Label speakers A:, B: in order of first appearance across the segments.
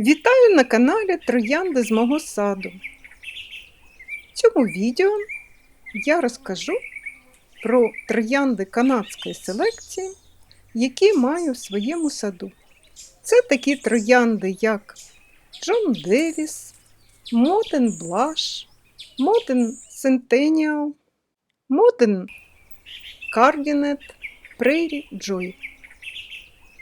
A: Вітаю на каналі Троянди з мого саду. В цьому відео я розкажу про троянди канадської селекції, які маю в своєму саду. Це такі троянди, як Джон Девіс, Моден Блаш, Моден Сентеніал, Моден Кардінет, Прейрі Джой,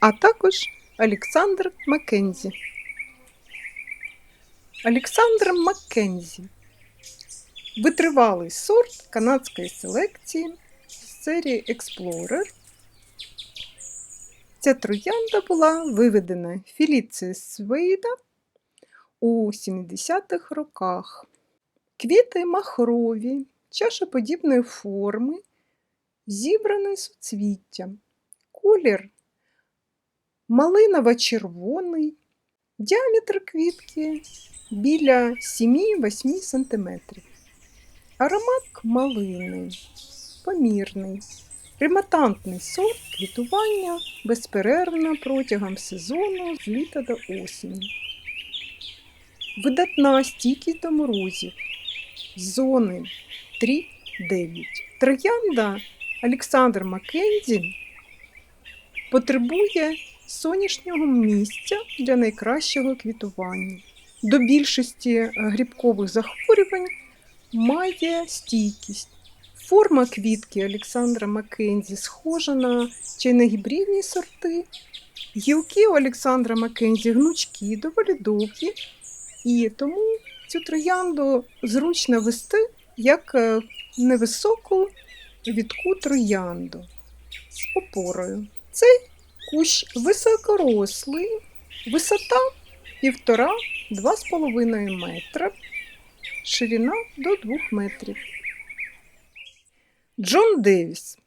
A: а також Олександр Маккензі. Олександр Маккензі. Витривалий сорт канадської селекції з серії Explorer. Ця троянда була виведена Філіцією Свейда у 70-х роках. Квіти махрові, чашоподібної форми, зібрані суцвіттям. Колір малиново-червоний, діаметр квітки біля 7-8 см. Аромат малинний, помірний, ремонтантний сорт квітування безперервно протягом сезону з літа до осені. Видатна стійкість до морозів. Зони 3-9. Троянда Олександр Маккензі потребує сонячного місця для найкращого квітування. До більшості е, грибкових захворювань має стійкість. Форма квітки Олександра Маккензі схожа на чайногібридні сорти. Гілки у Олександра Маккензі гнучкі, доволі довгі, і тому цю троянду зручно вести як е, невисоку відку троянду з опорою. Цей кущ високорослий, висота 1,5-2,5 метра, ширина до 2 метрів. Джон Девіс.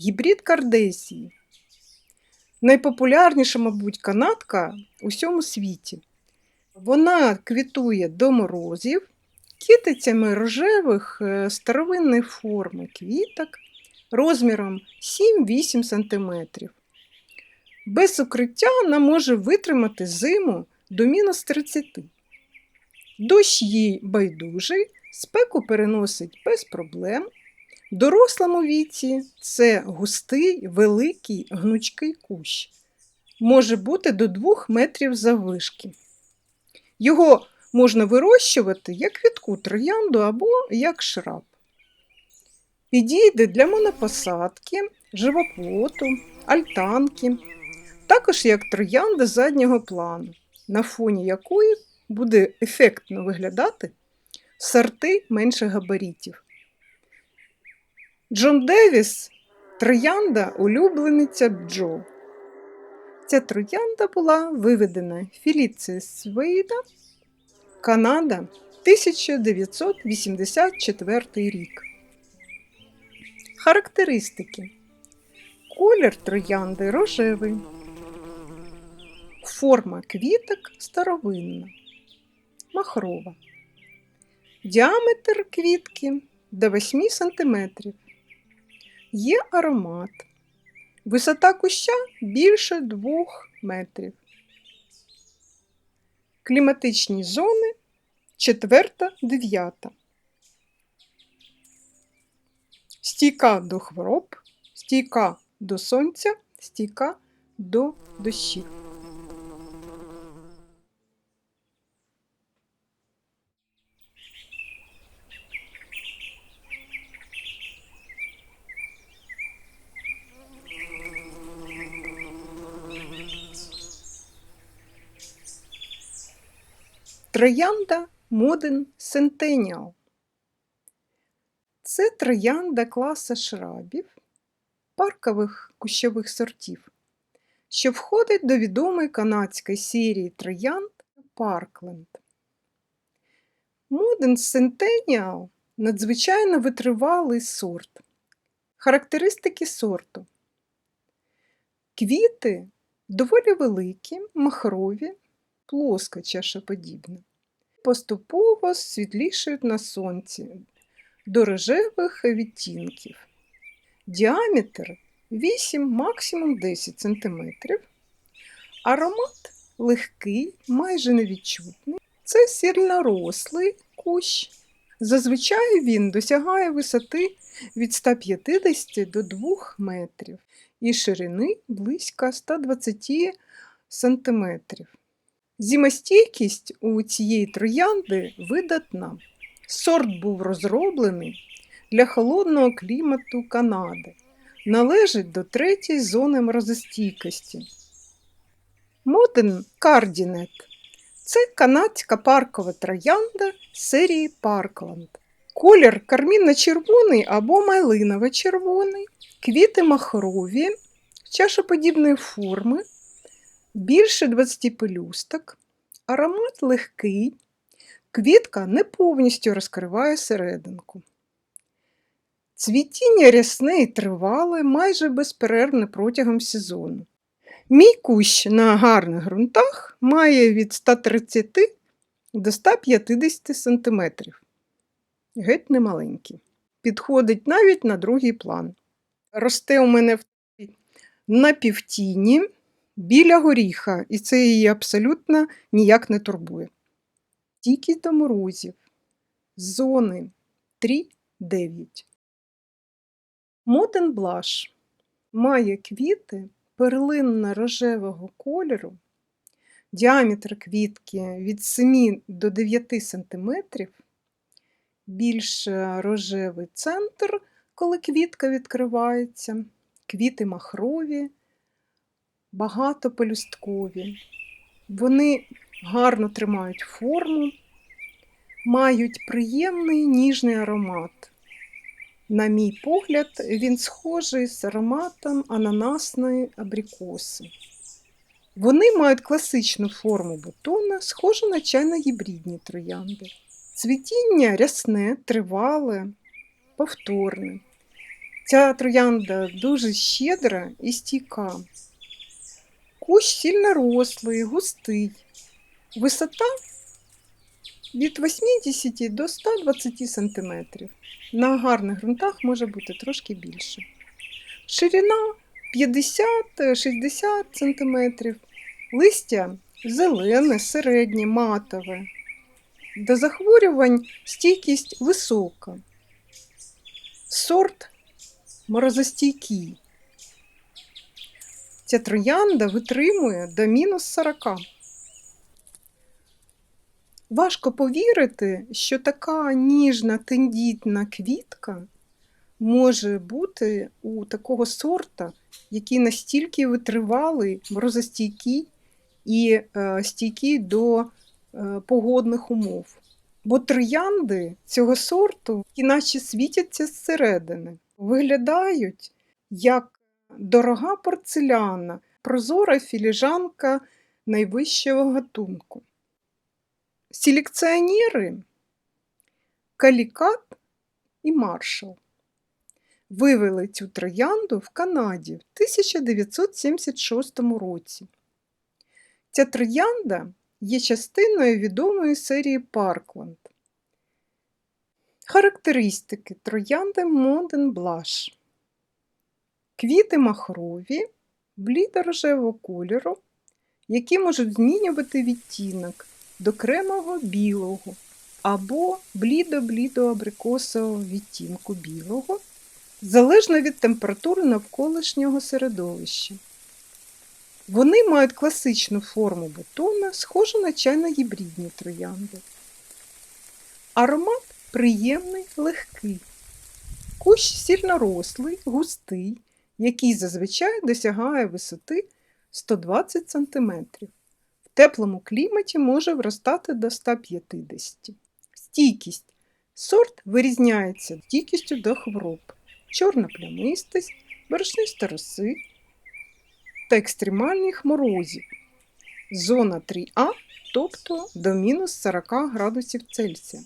A: Гібрид Кардесії. Найпопулярніша, мабуть, канадка у всьому світі. Вона квітує до морозів китицями рожевих е, старовинної форми квіток розміром 7-8 см. Без укриття вона може витримати зиму до мінус 30. Дощ їй байдужий, спеку переносить без проблем. В дорослому віці це густий, великий гнучкий кущ. Може бути до 2 метрів заввишки. Його можна вирощувати як квітку троянду або як шраб. Підійде для монопосадки, живоплоту, альтанки, також як троянда заднього плану, на фоні якої буде ефектно виглядати сорти менших габаритів. Джон Девіс троянда улюблениця бджол. Ця троянда була виведена Філіцією Свейда, Канада, 1984 рік. Характеристики. Колір троянди рожевий. Форма квіток старовинна, махрова. Діаметр квітки до 8 см. Є аромат. Висота куща більше 2 метрів. Кліматичні зони 4-9. Стійка до хвороб, стійка до сонця, стійка до дощів. Троянда Моден Сентеніал. Це троянда класа шрабів, паркових кущових сортів, що входить до відомої канадської серії троянд Паркленд. Моден Сентеніал надзвичайно витривалий сорт. Характеристики сорту. Квіти доволі великі, махрові, плоско чашоподібне. Поступово світлішають на сонці до рожевих відтінків. Діаметр 8, максимум 10 см. Аромат легкий, майже невідчутний. Це сильнорослий кущ. Зазвичай він досягає висоти від 150 до 2 метрів і ширини близько 120 сантиметрів. Зимостійкість у цієї троянди видатна. Сорт був розроблений для холодного клімату Канади. Належить до третьої зони морозостійкості. Моден Кардінет це канадська паркова троянда серії Паркланд. Колір кармінно-червоний або малиново-червоний, квіти махрові, чашоподібної форми, більше 20 пелюсток, аромат легкий, квітка не повністю розкриває серединку. Цвітіння рясне і тривале, майже безперервне протягом сезону. Мій кущ на гарних ґрунтах має від 130 до 150 см. Геть немаленький. Підходить навіть на другий план. Росте у мене в на півтіні біля горіха, і це її абсолютно ніяк не турбує. Тільки до морозів. Зони 3-9. Моден блаш має квіти перлинно-рожевого кольору, діаметр квітки від 7 до 9 см, більш рожевий центр, коли квітка відкривається, квіти махрові, багатопелюсткові. Вони гарно тримають форму, мають приємний ніжний аромат. На мій погляд, він схожий з ароматом ананасної абрикоси. Вони мають класичну форму бутона, схожу на чайно-гібридні троянди. Цвітіння рясне, тривале, повторне. Ця троянда дуже щедра і стійка. Кущ сильно рослий, густий. Висота від 80 до 120 см. На гарних ґрунтах може бути трошки більше. Ширина 50-60 см. Листя зелене, середнє, матове. До захворювань стійкість висока. Сорт морозостійкий. Ця троянда витримує до мінус 40. Важко повірити, що така ніжна тендітна квітка може бути у такого сорта, який настільки витривалий, морозостійкий і е, стійкий до е, погодних умов. Бо троянди цього сорту іначе світяться зсередини, виглядають як дорога порцеляна, прозора філіжанка найвищого гатунку. Селекціонери Калікат і Маршал вивели цю троянду в Канаді в 1976 році. Ця троянда є частиною відомої серії Паркланд. Характеристики троянди Modern Blush. Квіти махрові, блідо-рожевого кольору, які можуть змінювати відтінок до кремового білого або блідо-блідо абрикосового відтінку білого, залежно від температури навколишнього середовища. Вони мають класичну форму бутона, схожу на чайно-гібридні троянди. Аромат приємний, легкий. Кущ сильнорослий, густий, який зазвичай досягає висоти 120 см. В теплому кліматі може вростати до 150 Стійкість. Сорт вирізняється стійкістю до хвороб, чорна плямистость, борошниста роси та екстремальних морозів. Зона 3А, тобто до мінус 40 градусів Цельсія.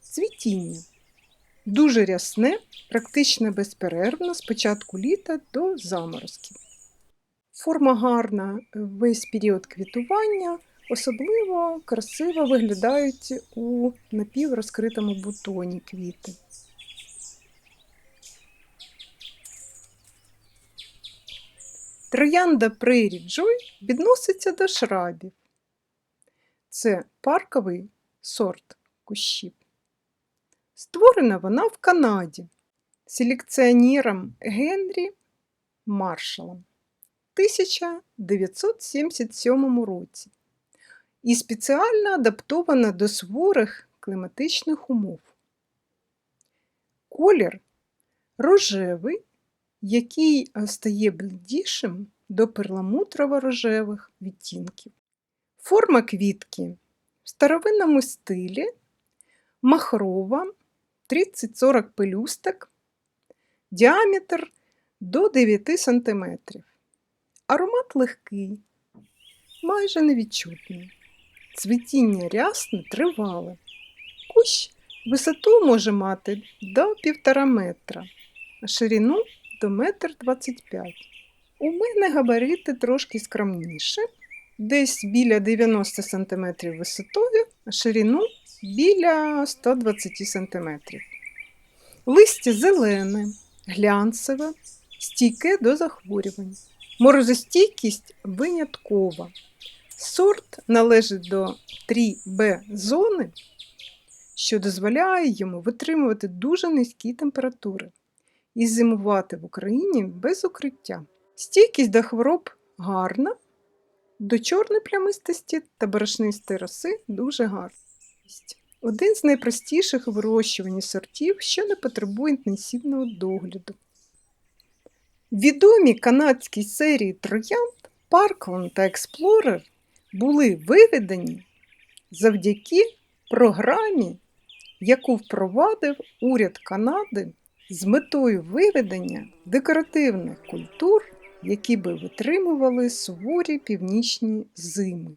A: Цвітіння. Дуже рясне, практично безперервно з початку літа до заморозків. Форма гарна весь період квітування, особливо красиво виглядають у напіврозкритому бутоні квіти. Троянда Prairie Joy відноситься до шрабів. Це парковий сорт кущів. Створена вона в Канаді селекціонером Генрі Маршалом в 1977 році і спеціально адаптована до суворих кліматичних умов. Колір рожевий, який стає блідішим до перламутрово-рожевих відтінків. Форма квітки в старовинному стилі, махрова, 30-40 пелюсток, діаметр до 9 см. Аромат легкий, майже невідчутний. Цвітіння рясне тривале. Кущ висоту може мати до 1,5 метра, а ширину до 1,25 м. У мене габарити трошки скромніші, десь біля 90 см висотою, а ширину біля 120 см. Листя зелене, глянцеве, стійке до захворювань. Морозостійкість виняткова. Сорт належить до 3Б зони, що дозволяє йому витримувати дуже низькі температури і зимувати в Україні без укриття. Стійкість до хвороб гарна, до чорної плямистості та борошнистої роси дуже гарна. Один з найпростіших у вирощуванні сортів, що не потребує інтенсивного догляду. Відомі канадські серії троянд Parkland та Explorer були виведені завдяки програмі, яку впровадив уряд Канади з метою виведення декоративних культур, які би витримували суворі північні зими.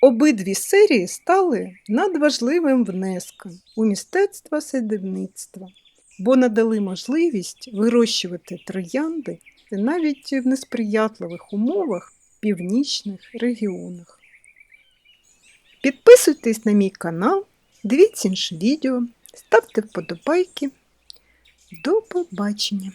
A: Обидві серії стали надважливим внеском у мистецтво садівництва, бо надали можливість вирощувати троянди навіть в несприятливих умовах в північних регіонах. Підписуйтесь на мій канал, дивіться інші відео, ставте вподобайки. До побачення!